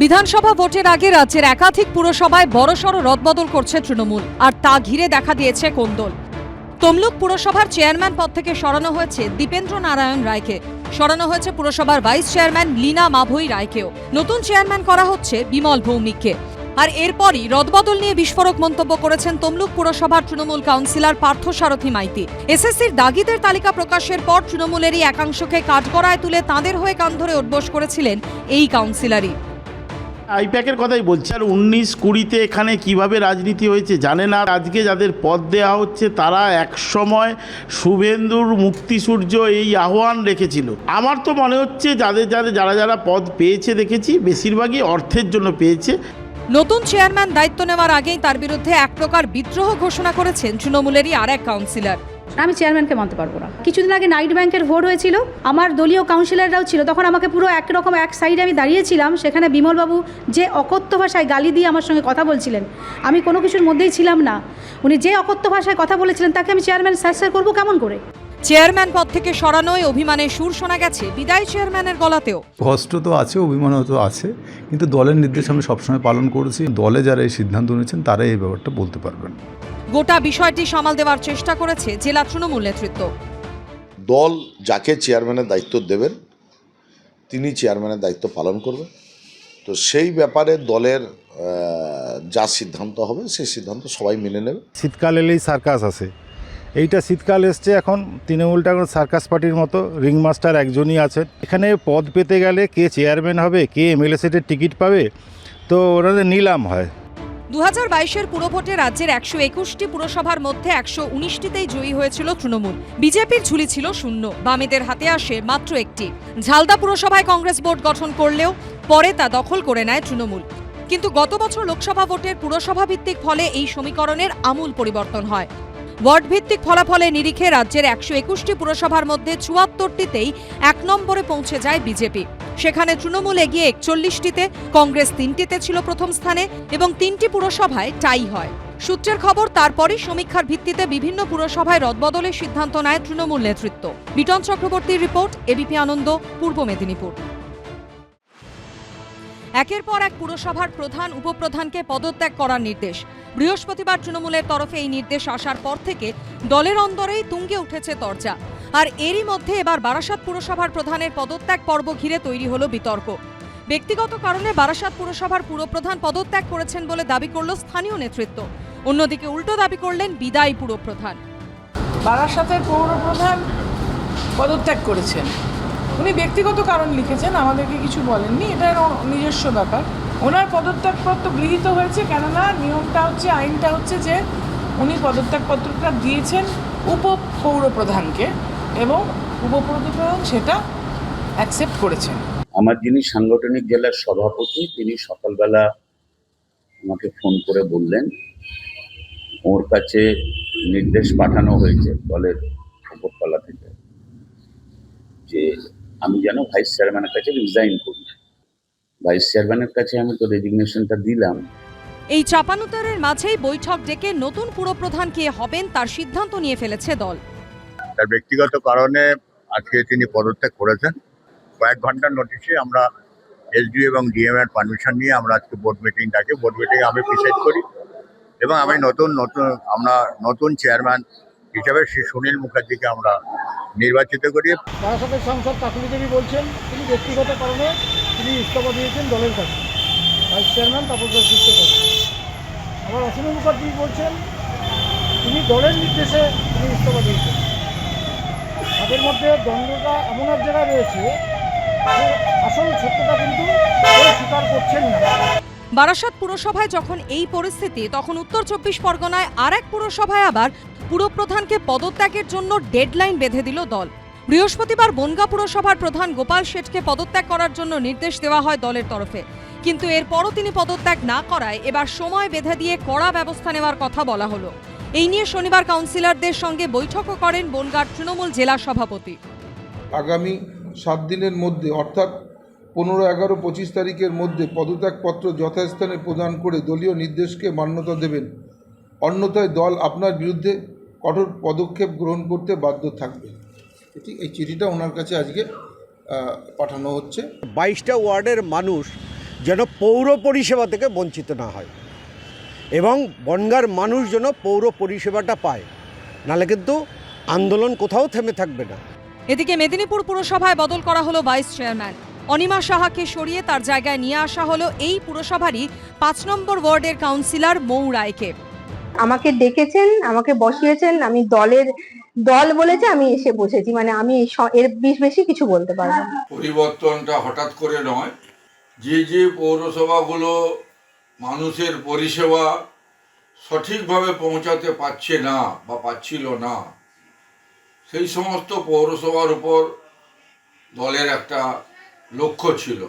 বিধানসভা ভোটের আগে রাজ্যের একাধিক পুরসভায় বড়সড় রদবদল করছে তৃণমূল, আর তা ঘিরে দেখা দিয়েছে কোন্দল তমলুক পুরসভার চেয়ারম্যান পদ থেকে সরানো হয়েছে দীপেন্দ্র নারায়ণ রায়কে। সরানো হয়েছে পুরসভার ভাইস চেয়ারম্যান লীনা মাভৈ রায়কেও। নতুন চেয়ারম্যান করা হচ্ছে বিমল ভৌমিককে। আর এরপরই রদবদল নিয়ে বিস্ফোরক মন্তব্য করেছেন তমলুক পুরসভার তৃণমূল কাউন্সিলর পার্থ সারথী মাইতি। এসএসসির দাগিদের তালিকা প্রকাশের পর তৃণমূলেরই একাংশকে কাঠগড়ায় তুলে তাঁদের হয়ে কান ধরে উদ্বোস করেছিলেন এই কাউন্সিলরই। আইপ্যাকের কথাই বলছি। আর উনিশ কুড়িতে এখানে কীভাবে রাজনীতি হয়েছে জানে না আজকে যাদের পদ দেওয়া হচ্ছে তারা একসময় শুভেন্দুর মুক্তিসূর্য এই আহ্বান রেখেছিল। আমার তো মনে হচ্ছে যাদের যাদের যারা যারা পদ পেয়েছে দেখেছি বেশিরভাগই অর্থের জন্য পেয়েছে। নতুন চেয়ারম্যান দায়িত্ব নেওয়ার আগেই তার বিরুদ্ধে এক প্রকার বিদ্রোহ ঘোষণা করেছেন তৃণমূলেরই আর এক কাউন্সিলর। আমি চেয়ারম্যানকে মানতে পারব না। কিছুদিন আগে নাইট ব্যাংকের ভোট হয়েছিল আমার দলীয় কাউন্সিলররাও ছিল তখন আমাকে পুরো একরকম এক সাইডে আমি দাঁড়িয়েছিলাম সেখানে বিমলবাবু যে অকথ্য ভাষায় গালি দিয়ে আমার সঙ্গে কথা বলছিলেন আমি কোনো কিছুর মধ্যেই ছিলাম না। উনি যে অকথ্য ভাষায় কথা বলেছিলেন তাকে আমি চেয়ারম্যান স্যার স্যার করব কেমন করে? চেয়ারম্যান পদ থেকে সরানোয় অভিমানের সুর শোনা গেছে বিদায় চেয়ারম্যানের গলাতেও। কষ্ট তো আছে অভিমানও তো আছে কিন্তু দলের নির্দেশ আমি সবসময় পালন করেছি। দলে যারা এই সিদ্ধান্ত নিয়েছেন তারাই এই ব্যাপারটা বলতে পারবেন। গোটা বিষয়টি সামাল দেওয়ার চেষ্টা করেছে জেলা তৃণমূল নেতৃত্ব। দল যাকে চেয়ারম্যানের দায়িত্ব দেবেন তিনি চেয়ারম্যানের দায়িত্ব পালন করবেন। তো সেই ব্যাপারে দলের যা সিদ্ধান্ত হবে সেই সিদ্ধান্ত সবাই মেনে নেবে। শীতকাল এলেই সার্কাস আসে এইটা শীতকাল এসছে এখন তৃণমূলটা এখন সার্কাস পার্টির মতো রিংমাস্টার একজনই আছেন। এখানে পদ পেতে গেলে কে চেয়ারম্যান হবে কে এমএলএ সিটের টিকিট পাবে তো ওনাদের নিলাম হয়। দু হাজার বাইশের পুরভোটে রাজ্যের একশো একুশটি পুরসভার মধ্যে একশো উনিশটিতেই জয়ী হয়েছিল তৃণমূল। বিজেপির ঝুলি ছিল শূন্য, বামেদের হাতে আসে মাত্র একটি। ঝালদা পুরসভায় কংগ্রেস বোর্ড গঠন করলেও পরে তা দখল করে নেয় তৃণমূল। কিন্তু গত বছর লোকসভা ভোটের পুরসভা ভিত্তিক ফলে এই সমীকরণের আমূল পরিবর্তন হয়। ওয়ার্ড ভিত্তিক ফলাফলে নিরিখে রাজ্যের একশো একুশটি পুরসভার মধ্যে চুয়াত্তরটিতেই এক নম্বরে পৌঁছে যায় বিজেপি। সেখানে তৃণমূল এগিয়ে একচল্লিশটিতে কংগ্রেস তিনটিতে ছিল প্রথম স্থানে এবং তিনটি পুরসভায় টাই হয়। সূত্রের খবর, তারপরই সমীক্ষার ভিত্তিতে বিভিন্ন পুরসভায় রদবদলের সিদ্ধান্ত নেয় তৃণমূল নেতৃত্ব। বিটন চক্রবর্তীর রিপোর্ট, এবিপি আনন্দ, পূর্ব মেদিনীপুর। একের পর এক পুরসভার প্রধান উপপ্রধানকে পদত্যাগ করার নির্দেশ। বৃহস্পতিবার তৃণমূলের তরফে এই নির্দেশ আসার পর থেকে দলের অন্দরেই তুঙ্গে উঠেছে তরজা। আর এরই মধ্যে এবার বারাসাত পুরসভার প্রধানের পদত্যাগ পর্ব ঘিরে তৈরি হলো বিতর্ক। ব্যক্তিগত কারণে বারাসাত পুরসভার পুরপ্রধান পদত্যাগ করেছেন বলে দাবি করল স্থানীয় নেতৃত্ব। অন্যদিকে উল্টো দাবি করলেন বিদায়ী পুরপ্রধান বারাসাতের পৌরপ্রধান পদত্যাগ করেছেন। উনি ব্যক্তিগত কারণ লিখেছেন, আমাদেরকে কিছু বলেননি, এটা নিজস্ব ব্যাপার। ওনার পদত্যাগপত্র গৃহীত হয়েছে, কেননা নিয়মটা হচ্ছে, আইনটা হচ্ছে যে উনি পদত্যাগপত্রটা দিয়েছেন উপ পৌরপ্রধানকে এবং উপপৌরপ্রধান সেটা অ্যাকসেপ্ট করেছেন। আমার যিনি সাংগঠনিক জেলার সভাপতি তিনি সকালবেলা আমাকে ফোন করে বললেন ওর কাছে নির্দেশ পাঠানো হয়েছে দলের উপরতলা থেকে যে আমি যেন ভাইস চেয়ারম্যানের কাছে রিজাইন করি। ভাইস চেয়ারম্যানের কাছে আমি তো রেজিগনেশনটা দিলাম। এই চাপানুতারের মাঝেই বৈঠক ডেকে নতুন পুরপ্রধান কে হবেন তার সিদ্ধান্ত নিয়ে ফেলেছে দল। তার ব্যক্তিগত কারণে আজকে তিনি পদত্যাগ করেছেন। কয়েক ঘণ্টার নোটিশে আমরা এসডি এবং ডিএম এর পারমিশন নিয়ে আমরা আজকে বোর্ড মিটিং ডাকি। বোর্ড মিটিং আমি প্রিসাইড করি এবং আমি নতুন নতুন, আমরা নতুন চেয়ারম্যান হিসাবে শ্রী সুনীল মুখার্জিকে আমরা নির্বাচিত করি। বারাসাতের সাংসদ কাকুলি দেবী বলছেন, তিনি ব্যক্তিগত কারণে তিনি ইস্তফা দিয়েছেন দলের কাছে। ভাইস চেয়ারম্যান তাপস করেন আবার অসীম মুখার্জি বলছেন, তিনি দলের নির্দেশে তিনি ইস্তফা দিয়েছেন। তাদের মধ্যে দ্বন্দ্বটা এমন এক জায়গায় রয়েছে আসল সত্যতা কিন্তু স্বীকার করছেন না। বারাসাত পুরসভায় যখন এই পরিস্থিতি, তখন উত্তর চব্বিশ পরগনায় আর এক পুরসভায় আবার পুরপ্রধানকে পদত্যাগের জন্য ডেডলাইন বেঁধে দিল দল। বৃহস্পতিবার বনগা পুরসভার প্রধান গোপাল শেঠকে পদত্যাগ করার জন্য নির্দেশ দেওয়া হয় দলের তরফে। কিন্তু এরপরও তিনি পদত্যাগ না করায় এবার সময় বেঁধে দিয়ে কড়া ব্যবস্থা নেওয়ার কথা বলা হলো। এই নিয়ে শনিবার কাউন্সিলরদের সঙ্গে বৈঠকও করেন বনগাঁর তৃণমূল জেলা সভাপতি। আগামী সাত দিনের মধ্যে অর্থাৎ পনেরো এগারো পঁচিশ তারিখের মধ্যে পদত্যাগপত্র যথাস্থানে প্রদান করে দলীয় নির্দেশকে মান্যতা দেবেন। অন্যথায় দল আপনার বিরুদ্ধে কঠোর পদক্ষেপ গ্রহণ করতে বাধ্য থাকবে। ঠিক এই চিঠিটা ওনার কাছে আজকে পাঠানো হচ্ছে। বাইশটা ওয়ার্ডের মানুষ যেন পৌর পরিষেবা থেকে বঞ্চিত না হয়। এবং বনগার মানুষ যেন পৌর পরিষেবাটা পায়। নাহলে কিন্তু আন্দোলন কোথাও থেমে থাকবে না। এদিকে মেদিনীপুর পুরসভায় বদল করা হলো ভাইস চেয়ারম্যান। অনিমা সাহাকে সরিয়ে তার জায়গায় নিয়ে আসা হলো এই পুরসভারই পাঁচ নম্বর ওয়ার্ডের কাউন্সিলর মৌ রায়কে। আমাকে ডেকেছেন আমাকে বসিয়েছেন আমি দলের দল বলেছে আমি এসে বসেছি। মানে আমি এর বেশ বেশি কিছু বলতে পারব না। পরিবর্তনটা হঠাৎ করে নয়। যে যে পৌরসভাগুলো মানুষের পরিষেবা সঠিকভাবে পৌঁছাতে পারছে না বা পাচ্ছিল না। সেই সমস্ত পৌরসভার উপর দলের একটা লক্ষ্য ছিল।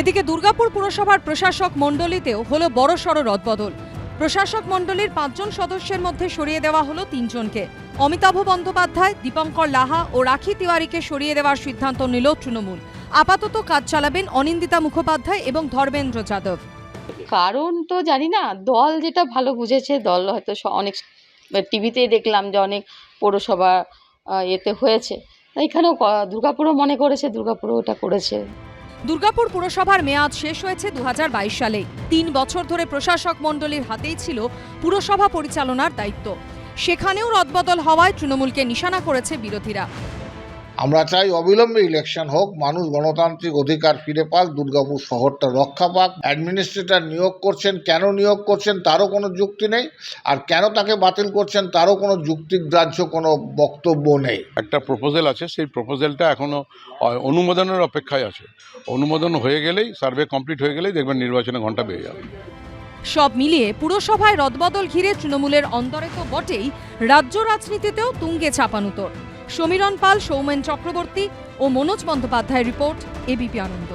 এদিকে দুর্গাপুর পুরসভার প্রশাসক মণ্ডলীতেও হলো বড়সড় রদবদল। প্রশাসক মণ্ডলীর পাঁচজন সদস্যের মধ্যে সরিয়ে দেওয়া হলো তিনজনকে। অমিতাভ বন্দ্যোপাধ্যায়, দীপঙ্কর লাহা ও রাখি তিওয়ারিকে সরিয়ে দেওয়ার সিদ্ধান্ত নিল তৃণমূল। আপাতত কাজ চালাবেন অনিন্দিতা মুখোপাধ্যায় এবং ধর্মেন্দ্র যাদব। কারণ তো জানি না, দল যেটা ভালো বুঝেছে, দল হয়তো অনেক টিভিতে দেখলাম যে অনেক পৌরসভা এতে হয়েছে। এখানেও দুর্গাপুরও মনে করেছে, দুর্গাপুরও ওটা করেছে। দুর্গাপুর পুরসভার মেয়াদ শেষ হয়েছে দু হাজার বাইশ সালে। তিন বছর ধরে প্রশাসক মণ্ডলীর হাতেই ছিল পুরসভা পরিচালনার দায়িত্ব। সেখানেও রদবদল হওয়ায় তৃণমূলকে নিশানা করেছে বিরোধীরা। আমরা চাই অবিলম্বে ইলেকশন হোক মানুষ গণতান্ত্রিক অধিকার ফিরে পাক দুর্গাপুর শহরটা রক্ষা পাক। অ্যাডমিনিস্ট্রেটর নিয়োগ করছেন কেন নিয়োগ করছেন তারও কোনো যুক্তি নেই। আর কেন তাকে বাতিল করছেন তারও কোনো যুক্তিগ্রাহ্য কোনো বক্তব্য নেই। একটা প্রপোজাল আছে সেই প্রপোজালটা এখনও অনুমোদনের অপেক্ষায় আছে। অনুমোদন হয়ে গেলেই সার্ভে কমপ্লিট হয়ে গেলেই দেখবেন নির্বাচনে ঘণ্টা বেড়ে যাবে। সব মিলিয়ে পুরসভায় রদবদল ঘিরে তৃণমূলের অন্তরে তো বটেই রাজ্য রাজনীতিতেও তুঙ্গে চাপানুতর সমীরণ পাল সৌমেন চক্রবর্তী ও মনোজ বন্দ্যোপাধ্যায়ের রিপোর্ট এবিপি আনন্দ।